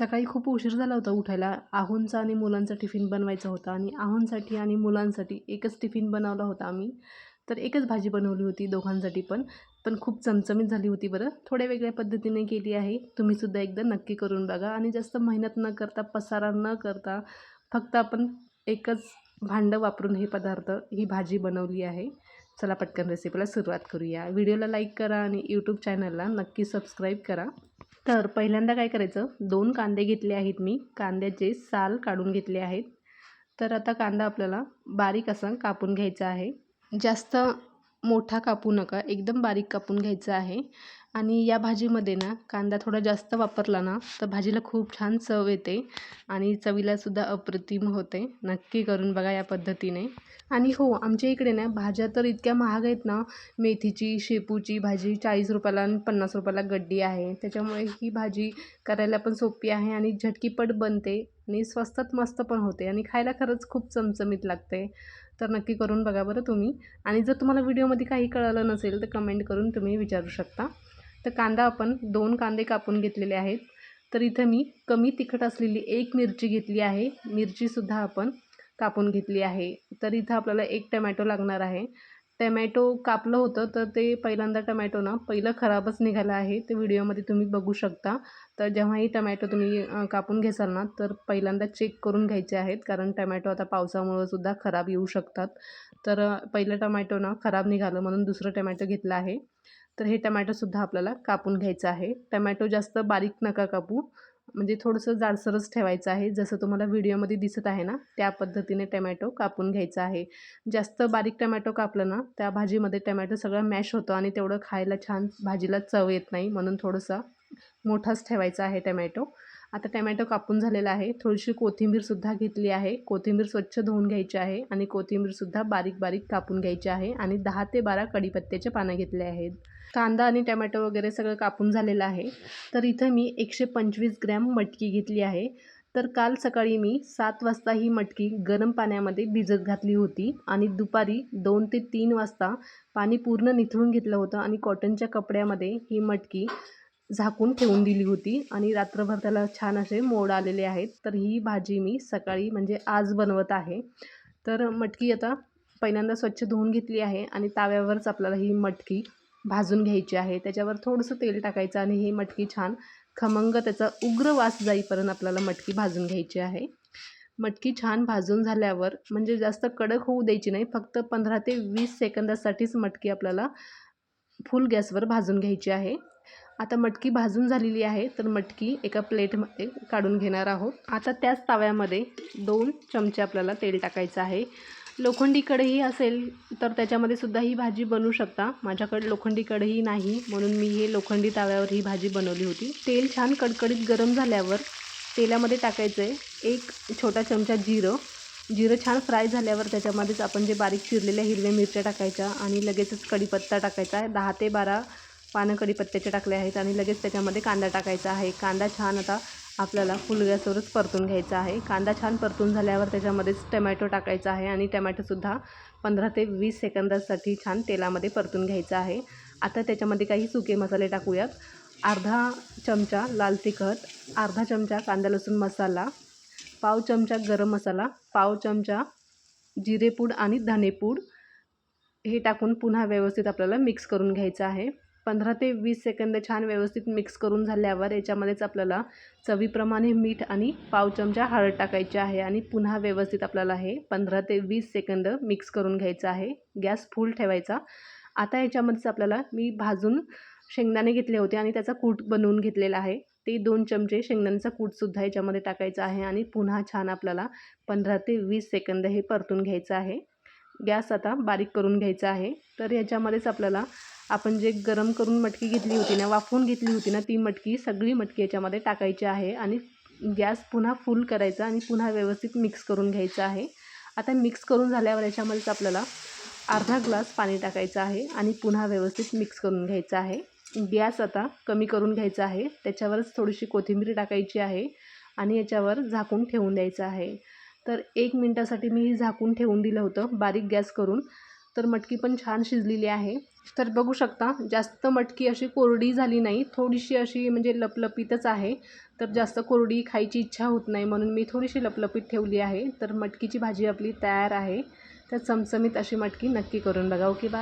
सकाळी खूप उशीर झाला होता उठायला. आहोंचा आणि मुलांचा टिफिन बनवायचा होता आणि आहोंसाठी आणि मुलांसाठी एकच टिफिन बनवला होता आम्ही. तर एकच भाजी बनवली होती दोघांसाठी पण. पण खूप चमचमीत झाली होती बरं. थोड्या वेगळ्या पद्धतीने केली आहे. तुम्हीसुद्धा एकदा नक्की करून बघा. आणि जास्त मेहनत न करता पसारा न करता फक्त आपण एकच भांडं वापरून हे पदार्थ ही भाजी बनवली आहे. चला पटकन रेसिपीला सुरुवात करूया. व्हिडिओला लाईक करा आणि यूट्यूब चॅनलला नक्की सबस्क्राईब करा. तर पहिल्यांदा काय करायचं? दोन कांदे घेतले आहेत मी. कांद्याचे साल काढून घेतले आहेत. तर आता कांदा आपल्याला बारीक असा कापून घ्यायचा आहे. जास्त मोठा कापू नका. एकदम बारीक कापून घ्यायचा आहे. आणि या भाजीमध्ये ना कांदा थोडा जास्त वापरला ना तर भाजीला खूप छान चव येते आणि चवीलासुद्धा अप्रतिम होते. नक्की करून बघा या पद्धतीने. आणि हो आमच्या इकडे ना भाज्या तर इतक्या महाग आहेत ना मेथीची शेपूची भाजी चाळीस रुपयाला आणि पन्नास रुपयाला गड्डी आहे. त्याच्यामुळे ही भाजी करायला पण सोपी आहे आणि झटकीपट बनते आणि स्वस्तात मस्त पण होते आणि खायला खरंच खूप चमचमीत लागते. तर नक्की करून बघा बरं तुम्ही. आणि जर तुम्हाला व्हिडिओमध्ये काही कळलं नसेल तर कमेंट करून तुम्ही विचारू शकता. तर कांदा आपण दोन कांदे कापून घेतलेले आहेत. तर इथं मी कमी तिखट असलेली एक मिरची घेतली आहे. मिरचीसुद्धा आपण कापून घेतली आहे. तर इथं आपल्याला एक टमॅटो लागणार आहे. टमॅटो कापलं होतं तर ते पहिल्यांदा टमॅटो ना पहिलं खराबच निघालं आहे. ते व्हिडिओमध्ये तुम्ही बघू शकता. तर जेव्हाही टमॅटो तुम्ही कापून घेसाल ना तर पहिल्यांदा चेक करून घ्यायचे आहेत कारण टमॅटो आता पावसामुळं सुद्धा खराब येऊ शकतात. तर पहिलं टमॅटो ना खराब निघालं म्हणून दुसरं टमॅटो घेतलं आहे. तर हे टमॅटोसुद्धा आपल्याला कापून घ्यायचं आहे. टमॅटो जास्त बारीक नका कापू. म्हणजे थोडंसं जाडसरच ठेवायचं आहे. जसं तुम्हाला व्हिडिओमध्ये दिसत आहे ना त्या पद्धतीने टमॅटो कापून घ्यायचा आहे. जास्त बारीक टमॅटो कापलं ना त्या भाजीमध्ये टमॅटो सगळं मॅश होतो आणि तेवढं खायला छान भाजीला चव येत नाही. म्हणून थोडंसं मोठाच ठेवायचा आहे टमॅटो. आता टमॅटो कापून झालेला आहे. थोडीशी कोथिंबीरसुद्धा घेतली आहे. कोथिंबीर स्वच्छ धुवून घ्यायची आहे आणि कोथिंबीरसुद्धा बारीक बारीक कापून घ्यायची आहे आणि दहा ते बारा कडीपत्त्याचे पानं घेतले आहेत. कांदा आणि टमॅटो वगैरे सगळं कापून झालेलं आहे. तर इथं मी एकशे पंचवीस ग्रॅम मटकी घेतली आहे. तर काल सकाळी मी सात वाजता ही मटकी गरम पाण्यामध्ये भिजत घातली होती आणि दुपारी दोन ते तीन वाजता पाणी पूर्ण निथळून घेतलं होतं आणि कॉटनच्या कपड्यामध्ये ही मटकी झाकून ठेवून दिली होती आणि रात्रभर त्याला छान असे मोड आलेले आहेत. तर ही भाजी मी सकाळी म्हणजे आज बनवत आहे. तर मटकी आता पहिल्यांदा स्वच्छ धुवून घेतली आहे आणि ताव्यावरच आपल्याला ही मटकी भाजून घ्यायची आहे. त्याच्यावर थोडंसं तेल टाकायचं आणि ही मटकी छान खमंग त्याचा उग्र वास जाईपर्यंत आपल्याला मटकी भाजून घ्यायची आहे. मटकी छान भाजून झाल्यावर म्हणजे जास्त कडक होऊ द्यायची नाही. फक्त पंधरा ते वीस सेकंदासाठीच मटकी आपल्याला फुल गॅसवर भाजून घ्यायची आहे. आता मटकी भाजून झालेली आहे तर मटकी एका प्लेटमध्ये काढून घेणार आहोत. आता त्याच ताव्यामध्ये दोन चमचे आपल्याला तेल टाकायचं आहे. लोखंडी कढई असेल तर त्याच्यामध्ये सुद्धा ही भाजी बनवू शकता. माझ्याकडे लोखंडी कढई नाही म्हणून मी हे लोखंडी तव्यावर ही भाजी बनवली होती. तेल छान कडकडीत गरम झाल्यावर तेलामध्ये टाकायचं आहे एक छोटा चमचा जिरं. जिरं छान फ्राय झाल्यावर त्याच्यामध्येच आपण जे बारीक चिरलेल्या हिरव्या मिरच्या टाकायच्या आणि लगेचच कढीपत्ता टाकायचा आहे. दहा ते बारा पानं कढीपत्त्याचे टाकले आहेत आणि लगेच त्याच्यामध्ये कांदा टाकायचा आहे. कांदा छान आता आपल्याला फुल गॅसवरच परतून घ्यायचा आहे. कांदा छान परतून झाल्यावर त्याच्यामध्येच टमॅटो टाकायचा आहे आणि टमॅटोसुद्धा पंधरा ते वीस सेकंदासाठी छान तेलामध्ये परतून घ्यायचा आहे. आता त्याच्यामध्ये काही सुके मसाले टाकूयात. अर्धा चमचा लाल तिखट अर्धा चमचा कांदा लसूण मसाला पाव चमचा गरम मसाला पाव चमचा जिरेपूड आणि धनेपूड हे टाकून पुन्हा व्यवस्थित आपल्याला मिक्स करून घ्यायचं आहे. पंधरा ते वीस सेकंद छान व्यवस्थित मिक्स करून झाल्यावर याच्यामध्येच आपल्याला चवीप्रमाणे मीठ आणि पाव चमचा हळद टाकायची आहे आणि पुन्हा व्यवस्थित आपल्याला हे पंधरा ते वीस सेकंद मिक्स करून घ्यायचं आहे. गॅस फुल ठेवायचा. आता याच्यामध्येच आपल्याला मी भाजून शेंगदाणे घेतले होते आणि त्याचा कूट बनवून घेतलेला आहे. ते दोन चमचे शेंगदाण्याचा कूटसुद्धा याच्यामध्ये टाकायचा आहे आणि पुन्हा छान आपल्याला पंधरा ते वीस सेकंद हे परतून घ्यायचं आहे. गॅस आता बारीक करून घ्यायचा आहे. तर याच्यामध्येच आपल्याला आपण जे गरम करून मटकी घेतली होती ना वाफवून घेतली होती ना ती मटकी सगळी मटकी याच्यामध्ये टाकायची आहे आणि गॅस पुन्हा फुल करायचा आणि पुन्हा व्यवस्थित मिक्स करून घ्यायचं आहे. आता मिक्स करून झाल्यावर याच्यामध्येच आपल्याला अर्धा ग्लास पाणी टाकायचं आहे आणि पुन्हा व्यवस्थित मिक्स करून घ्यायचं आहे. गॅस आता कमी करून घ्यायचा आहे. त्याच्यावरच थोडीशी कोथिंबीर टाकायची आहे आणि याच्यावर झाकून ठेवून द्यायचं आहे. तर एक मिनटासाठी मी झाकून ठेवून दिलं होतं बारीक गॅस करून. तर मटकी पण छान शिजलेली आहे. तर बघू शकता जास्त मटकी अशी कोरडी झाली नाही. थोडीशी अशी म्हणजे लपलपीतच आहे. तर जास्त कोरडी खायची इच्छा होत नाही म्हणून मी थोडीशी लपलपीत ठेवली आहे. तर मटकीची भाजी आपली तयार आहे. तर चमचमीत अशी मटकी नक्की करून बघा. Okay bye